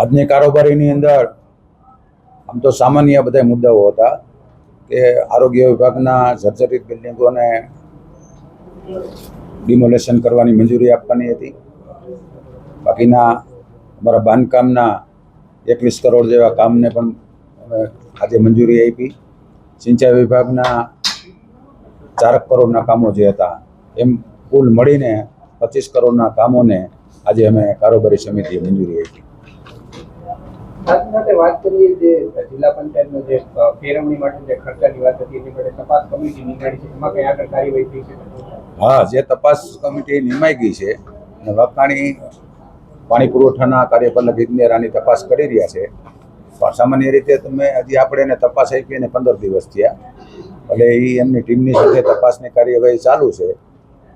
આજની કારોબારીની અંદર આમ તો સામાન્ય બધા મુદ્દાઓ હતા કે આરોગ્ય વિભાગના જર્જરિત બિલ્ડિંગોને ડિમોલેશન કરવાની મંજૂરી આપવાની હતી. બાકીના અમારા બાંધકામના એકવીસ કરોડ જેવા કામને પણ આજે મંજૂરી આપી. સિંચાઈ વિભાગના ચાર કરોડના કામો જે હતા, એમ કુલ મળીને પચીસ કરોડના કામોને આજે અમે કારોબારી સમિતિએ મંજૂરી આપી. સાથે સાથે વાત કરીએ જે જિલ્લા પંચાયતનો જે ફેરવણી માટે જે ખર્ચાની વાત હતી એની માટે તપાસ કમિટી નીકળી છે. એમાં કઈ આગળ કાર્યવાહી થઈ છે? હા જે તપાસ કમિટી નિમાઈ ગઈ છે અને વકાણી પાણી પુરવઠાના કાર્યપાલક ઇજનેરાની તપાસ કરી રહ્યા છે. પણ સામાન્ય રીતે તમે હજી આપણે એને તપાસ આપી એને પંદર દિવસ થયા. એટલે એ એમની ટીમની સાથે તપાસની કાર્યવાહી ચાલુ છે.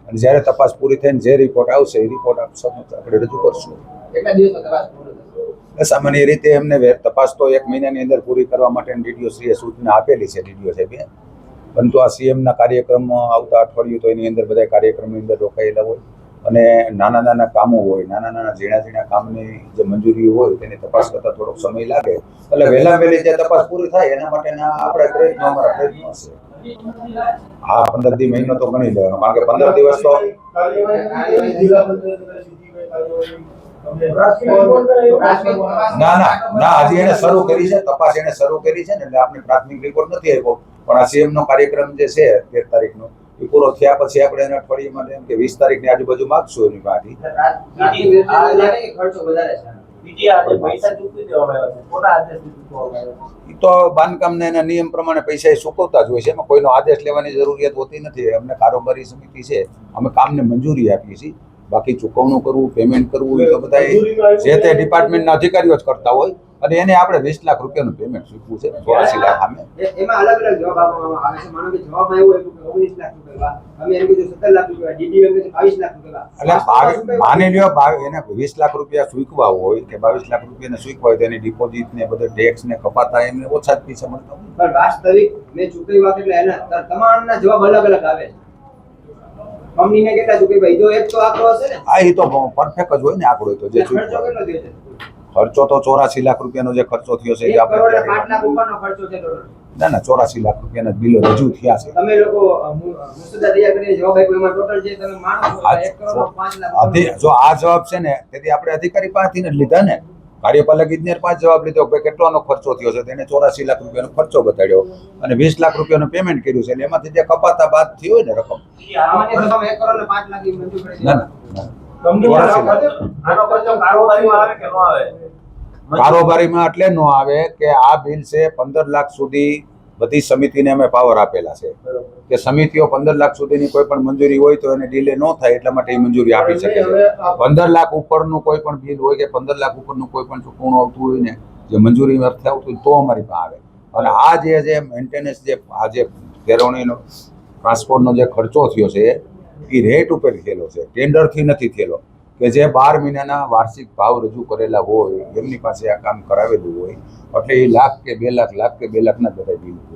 અને જ્યારે તપાસ પૂરી થઈને જે રિપોર્ટ આવશે એ રિપોર્ટ આપ સમક્ષ આપણે રજૂ કરશું. કેટલા દિવસમાં તપાસ પૂરી સામાન્ય રીતે એમને તપાસ તો એક મહિનાની અંદર પૂરી કરવા માટે ડીડીઓ શ્રીએ સૂચના આપેલી છે ડીડીઓ સાહેબે. પરંતુ આ સીએમના કાર્યક્રમ આવતા અઠવાડિયું તો એની અંદર બધા કાર્યક્રમની અંદર રોકાયેલા હોય. અને નાના નાના કામો હોય, નાના નાના ઝીણા ઝીણા કામની જે મંજૂરી હોય તેની તપાસ કરતાં થોડોક સમય લાગે. એટલે વહેલા વહેલી જે તપાસ પૂરી થાય એના માટેના આપણે પ્રયત્નો, અમારા પ્રયત્નો હશે. હા પંદર દી મહિનો તો ગણી લેવાનો કારણ કે પંદર દિવસ તો ના ના ના હજી એને શરૂ કરી છે તપાસ એને શરૂ કરી છે ને એટલે આપણે પ્રાથમિક રિપોર્ટ નથી આપ્યો પણ આ સીએમ નો કાર્યક્રમ જે છે તેર તારીખનો એ પૂરો થયા પછી આપણે એને અઠવાડિયા માટે એમ કે વીસ તારીખની આજુબાજુ માગશું એની પાસેથી તો બાંધકામને એના નિયમ પ્રમાણે પૈસા એ ચૂકવતા જ હોય છે. એમાં કોઈનો આદેશ લેવાની જરૂરિયાત હોતી નથી. અમને કારોબારી સમિતિ છે. અમે કામને મંજૂરી આપીએ છીએ. બાકી ચૂકવણું કરવું પેમેન્ટ કરવું એ તો બધા જે તે ડિપાર્ટમેન્ટના અધિકારીઓ જ કરતા હોય. અને એને આપણે વીસ લાખ રૂપિયાનું પેમેન્ટ ચૂકવું છે ચોરાસી લાખ અમે એમાં અલગ અલગ જવાબ આપવામાં આવે છે. માનો કે જવાબ આવ્યો આવ્યું કે ઓગણીસ લાખ રૂપિયા અમે એમ કીધું સત્તર લાખ રૂપિયા ડીડી એમ બાવીસ લાખ રૂપિયા એટલે માની લ્યો બાવી- એને વીસ લાખ રૂપિયા ચૂકવા હોય કે બાવીસ લાખ રૂપિયાને ચૂકવા હોય તો એની ડિપોઝિટ ને બધા ટેક્સ ને કપાતા એમને ઓછા જ પૈસા મળતા હોય. પણ વાસ્તવિક મેં ચૂકવી વાત એટલે એના તમામના જવાબ અલગ અલગ આવે છે. કંપનીને કેટલા ચૂકવી ભાઈ જો એક તો આંકડો હશે ને? હા એ તો પરફેક્ટ જ હોય ને આંકડો તો જે ચૂકવા ખર્ચો તો ચોરાસી લાખ રૂપિયાનો જે ખર્ચો થયો છે એ આપણે. ના ના ચોરાસી લાખ રૂપિયાના બિલો રજૂ થયા છે. તમે લોકો જે આ જવાબ છે ને તેથી આપણે અધિકારી પાસેથી જ લીધા ને કાર્યપાલક ઇજનેર પાંચ જવાબ લીધો કે કેટલાનો ખર્ચો થયો છે તેને ચોરાસી લાખ રૂપિયાનો ખર્ચો બતાડ્યો અને વીસ લાખ રૂપિયાનું પેમેન્ટ કર્યું છે એટલે એમાંથી જે કપાતા બાદ થયું હોય ને રકમ. ના ની. કારોબારીમાં એટલે નો આવે કે આ બિલ છે પંદર લાખ સુધી બધી સમિતિને અમે પાવર આપેલા છે. કે સમિતિઓ પંદર લાખ સુધીની કોઈ પણ મંજૂરી હોય તો એને ડીલે ન થાય એટલા માટે એ મંજૂરી આપી શકે છે. પંદર લાખ ઉપરનું કોઈ પણ બિલ હોય કે પંદર લાખ ઉપરનું કોઈ પણ ચૂકવણું આવતું હોય ને જે મંજૂરી અર્થે આવતું હોય તો અમારી પાસે આવે. અને આ જે જે મેન્ટેનન્સ જે આ જે ફેરવણીનો ટ્રાન્સપોર્ટનો જે ખર્ચો થયો છે એ રેટ ઉપર થયેલો છે. ટેન્ડરથી નથી થયેલો. કે જે બાર મહિનાના વાર્ષિક ભાવ રજૂ કરેલા હોય, એમની પાસે આ કામ કરાવેલું હોય, એટલે એ લાખ કે બે લાખ લાખ કે બે લાખના દરે બિલ હોય.